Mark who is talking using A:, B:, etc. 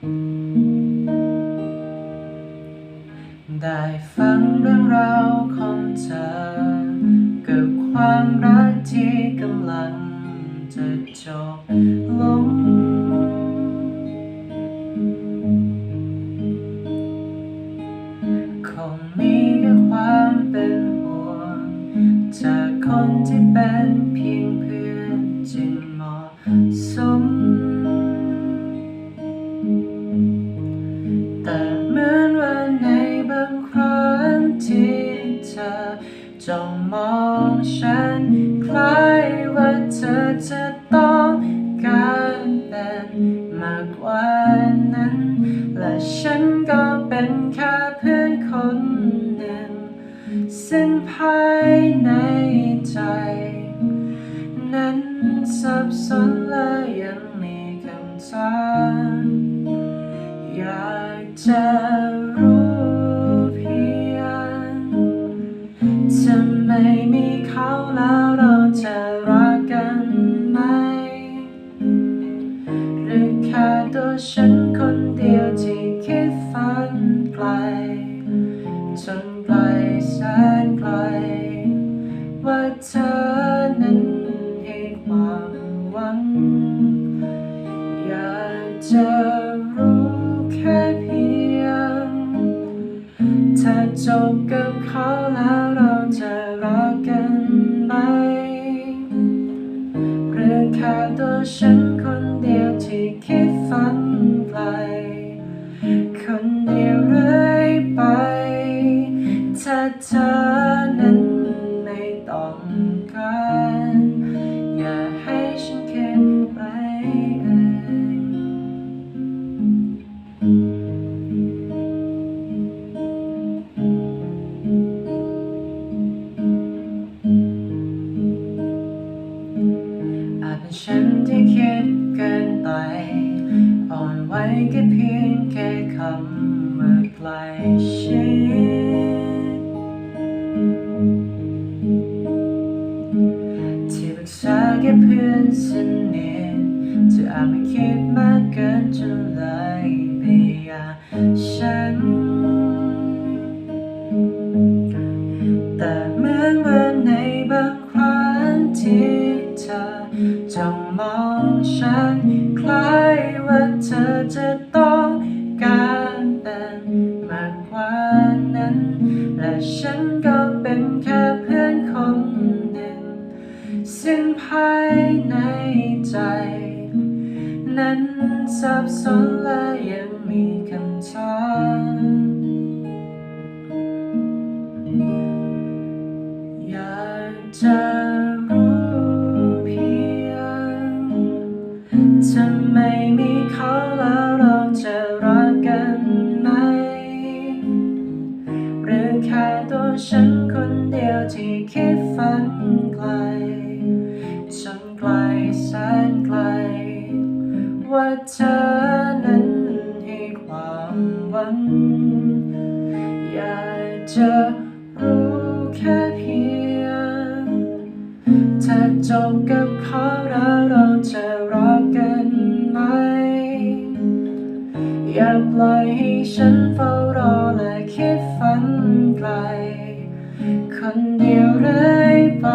A: ได้ฟังเรื่องราวของเธอ กับความรักที่กำลังจะจบลง คงมีแค่ความเป็นห่วง จากคนที่เป็นเพียงเพื่อน จ้องมองฉันคล้ายว่าเธอจะต้องการเป็นมากกว่านั้น และฉันก็เป็นแค่เพื่อนคนหนึ่งซึ่งภายในใจ นั้นสับสนและยังมีคำถามอยากจะ จบกับเขาแล้วเราจะรักกันไหมเรือแค่ตัวฉันคนเดียวที่คิดฝันไกล ฉันที่คิดเกินไป อ่อนไหวแค่เพียงแค่คำว่าใกลชิดที่ปรึกษาแค่เพื่อนสนิทจะอาจไม่คิดมากเกินจนเลย จะต้องการเป็นมากกว่านั้น และฉันก็เป็นแค่เพื่อนคนหนึ่งซึ่งภายในใจ นั้นสับสนและยังมีคำถามอยากจะ ที่คิดฝันไกลจนไกลแสนไกล ว่าเธอนั้นให้ความหวัง อยากจะรู้แค่เพียงถ้าจบกับเขาแล้วเราจะรักกันไหม อย่าปล่อยให้ฉันเฝ้ารอและคิดฝันไกล คนเดียวเรื่อยไป